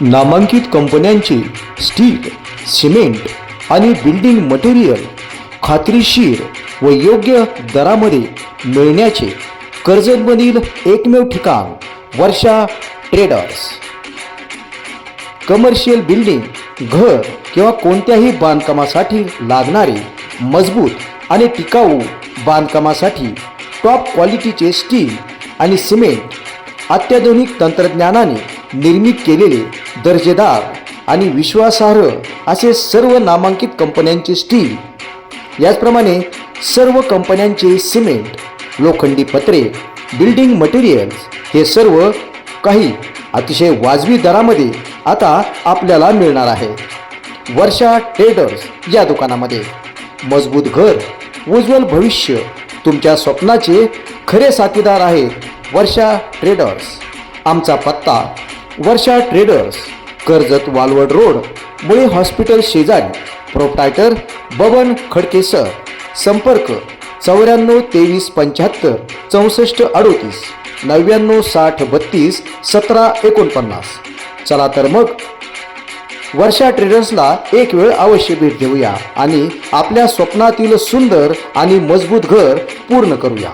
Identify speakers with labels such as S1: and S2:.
S1: नामांकित कंपन्यांचे steel cement आणि बिल्डिंग मटेरियल खात्रीशीर व योग्य दरामध्ये मिळण्याचे कर्जतमधील एकमेव ठिकाण वर्षा ट्रेडर्स. कमर्शियल बिल्डिंग घर किंवा कोणत्याही बांधकामासाठी लागणारे मजबूत आणि टिकाऊ बांधकामासाठी टॉप क्वालिटीचे स्टील आणि सिमेंट अत्याधुनिक तंत्रज्ञानाने निर्मित केलेले दर्जेदार आणि विश्वासार्ह असे सर्व नामांकित कंपन्यांचे स्टील याचप्रमाणे सर्व कंपन्यांचे सिमेंट लोखंडी पत्रे बिल्डिंग मटेरियल्स हे सर्व काही अतिशय वाजवी दरामध्ये आता आपल्याला मिळणार आहे. वर्षा ट्रेडर्स या दुकानामध्ये. मजबूत घर उज्ज्वल भविष्य तुमच्या स्वप्नाचे खरे साथीदार आहेत वर्षा ट्रेडर्स. आमचा पत्ता Varsha traders Karjat Walwad road Mule hospital शेजारी प्रोप्रायटर बबन खडके सर संपर्क चौऱ्याण्णव तेवीस पंच्याहत्तर चौसष्ट अडोतीस नव्याण्णव साठ बत्तीस सतरा एकोणपन्नास. चला तर मग वर्षा ट्रेडर्सला एक वेळ अवश्य भेट देऊया आणि आपल्या स्वप्नातील सुंदर आणि मजबूत घर पूर्ण करूया.